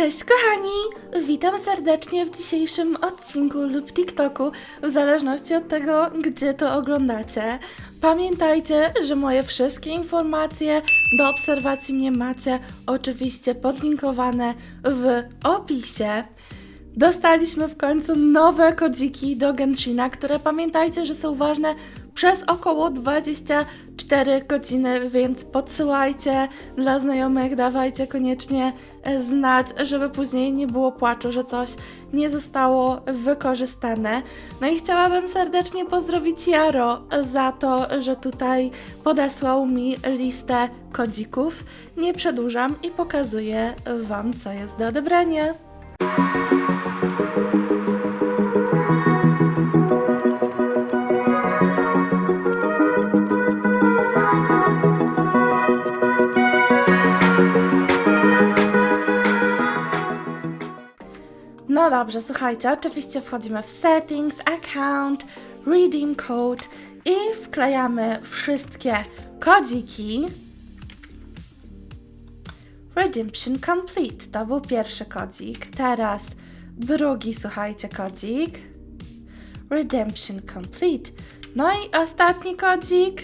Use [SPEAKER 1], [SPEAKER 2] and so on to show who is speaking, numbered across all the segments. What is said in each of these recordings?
[SPEAKER 1] Cześć kochani! Witam serdecznie w dzisiejszym odcinku lub TikToku, w zależności od tego, gdzie to oglądacie. Pamiętajcie, że moje wszystkie informacje do obserwacji mnie macie oczywiście podlinkowane w opisie. Dostaliśmy w końcu nowe kodziki do Genshina, które pamiętajcie, że są ważne przez około 24 godziny, więc podsyłajcie dla znajomych, dawajcie koniecznie e, znać, żeby później nie było płaczu, że coś nie zostało wykorzystane. No i chciałabym serdecznie pozdrowić Jaro za to, że tutaj podesłał mi listę kodzików. Nie przedłużam i pokazuję Wam, co jest do odebrania. Dobrze, słuchajcie, oczywiście wchodzimy w settings, account, redeem code i wklejamy wszystkie kodziki. Redemption complete, to był pierwszy kodzik. Teraz drugi, słuchajcie, kodzik. Redemption complete. No i ostatni kodzik.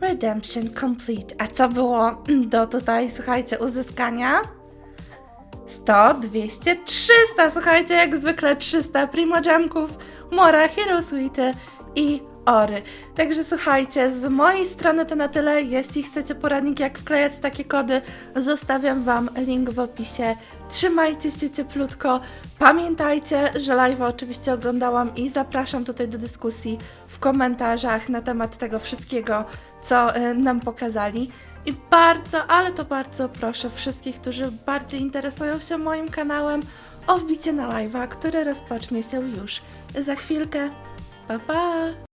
[SPEAKER 1] Redemption complete. A co było do tutaj, słuchajcie, uzyskania? 100, 200, 300. Słuchajcie, jak zwykle 300 Primojamków, Mora, Hero Suite i Ory. Także słuchajcie, z mojej strony to na tyle. Jeśli chcecie poradnik, jak wklejać takie kody, zostawiam Wam link w opisie. Trzymajcie się cieplutko. Pamiętajcie, że live oczywiście oglądałam i zapraszam tutaj do dyskusji w komentarzach na temat tego wszystkiego, co y, nam pokazali. I bardzo, ale to bardzo proszę wszystkich, którzy bardziej interesują się moim kanałem, o wbicie na live'a, który rozpocznie się już za chwilkę. Pa, pa!